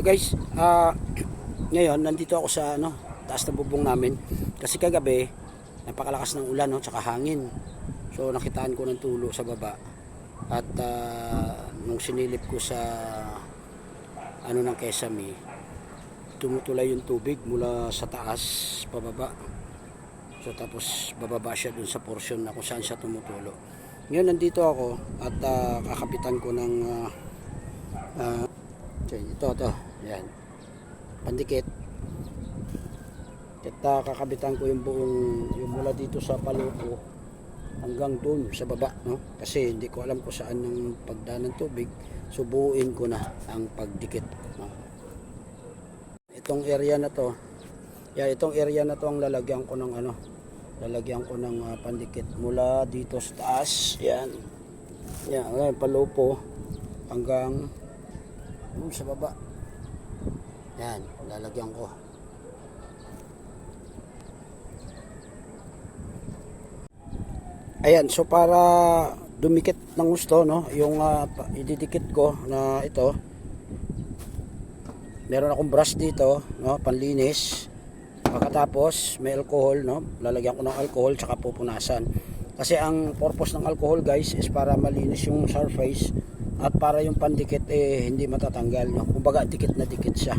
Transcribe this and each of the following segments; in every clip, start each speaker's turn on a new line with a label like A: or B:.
A: Eh guys, ah ngayon nandito ako sa ano, taas ng bubong namin kasi kagabi napakalakas ng ulan no, tsaka hangin. So nakitaan ko ng tulo sa baba. At ah, nung sinilip ko sa ano ng Kesame, tumutulay yung tubig mula sa taas pababa. So tapos bababa siya dun sa portion na kung saan siya tumutulo. Ngayon nandito ako at ah, kakapitan ko ng ah, ah, okay, ito to. Yan. Pandikit. Ah, kakabitan ko yung buong yung mula dito sa palupo hanggang dun sa baba, no? Kasi hindi ko alam kung saan ang pagdaan ng tubig. So buuin ko na ang pagdikit, no? Itong area na to, yeah, itong area na to ang lalagyan ko ng ano, lalagyan ko ng ah, pandikit mula dito sa taas, yan. Yan, yeah, palupo hanggang dun sa baba. Yan, lalagyan ko. Ayan, so para dumikit ng gusto, no, yung pa- ididikit ko na ito, meron akong brush dito, no, panlinis. Pagkatapos, may alcohol, no, lalagyan ko ng alcohol tsaka pupunasan. Kasi ang purpose ng alcohol, guys, is para malinis yung surface at para yung pandikit eh hindi matatanggal, no. Kumbaga dikit na dikit siya.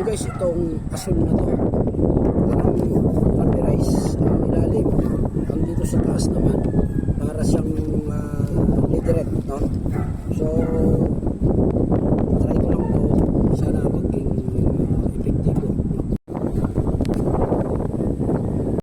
A: So guys, itong asul na to,